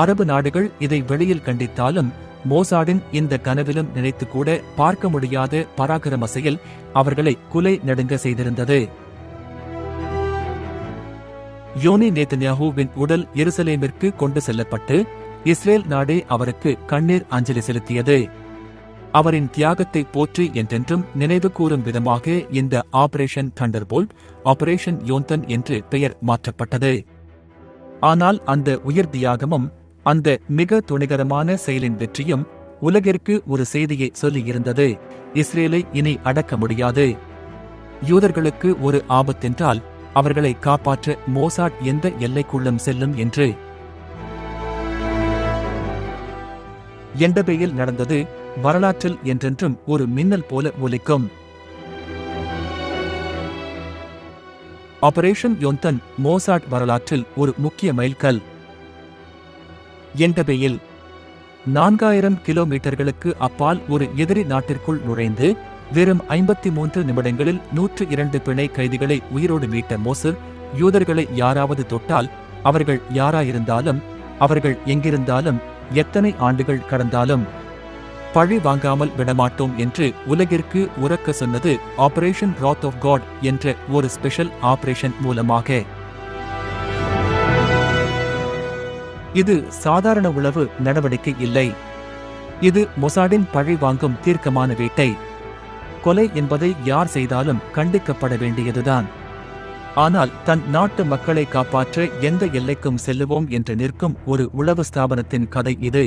அரபு நாடுகள் இதை வெளியில் கண்டித்தாலும் மோசாடின் இந்த கனவிலும் நினைத்து கூட பார்க்க முடியாத பராக்கிரம செயல் அவர்களை குலை நடுங்க செய்திருந்தது. யோனி நேத்தன்யாஹூவின் உடல் எருசலேமிற்கு கொண்டு செல்லப்பட்டு இஸ்ரேல் நாடே அவருக்கு கண்ணீர் அஞ்சலி செலுத்தியது. அவரின் தியாகத்தை போற்றி என்றென்றும் நினைவு கூறும் விதமாக இந்த ஆபரேஷன் தண்டர்போல்ட் ஆபரேஷன் யோந்தன் என்று பெயர் மாற்றப்பட்டது. ஆனால் அந்த உயிர் தியாகமும் அந்த மிக துணிகரமான செயலின் வெற்றியும் உலகிற்கு ஒரு செய்தியை சொல்லியிருந்தது. இஸ்ரேலை இனி அடக்க முடியாது. யூதர்களுக்கு ஒரு ஆபத்தென்றால் அவர்களை காப்பாற்ற மோசாட் எந்த எல்லைக்குள்ளும் செல்லும் என்று. எண்டபேயில் நடந்தது வரலாற்றில் என்றென்றும் ஒரு மின்னல் போல ஒலிக்கும். ஆபரேஷன் யோந்தன் மோசாட் வரலாற்றில் ஒரு முக்கிய மைல்கல். என்டபேயில் நான்காயிரம் கிலோமீட்டர்களுக்கு அப்பால் ஒரு எதிரி நாட்டிற்குள் நுழைந்து வெறும் ஐம்பத்தி மூன்று நிமிடங்களில் நூற்று இரண்டு பிணை கைதிகளை உயிரோடு மீட்ட மோசர் யூதர்களை யாராவது தொட்டால் அவர்கள் யாராயிருந்தாலும் அவர்கள் எங்கிருந்தாலும் எத்தனை ஆண்டுகள் கடந்தாலும் பழி வாங்காமல் விடமாட்டோம் என்று உலகிற்கு உறக்க சொன்னது ஆபரேஷன் ராத் ஆஃப் காட் என்ற ஒரு ஸ்பெஷல் ஆபரேஷன் மூலமாக. இது சாதாரண உளவு நடவடிக்கை இல்லை. இது மொசாடின் பழி வாங்கும் தீர்க்கமான வேட்டை. கொலை என்பதை யார் செய்தாலும் கண்டிக்கப்பட வேண்டியதுதான். ஆனால் தன் நாட்டு மக்களை காப்பாற்ற எந்த எல்லைக்கும் செல்லுவோம் என்று நிற்கும் ஒரு உளவு ஸ்தாபனத்தின் கதை இது.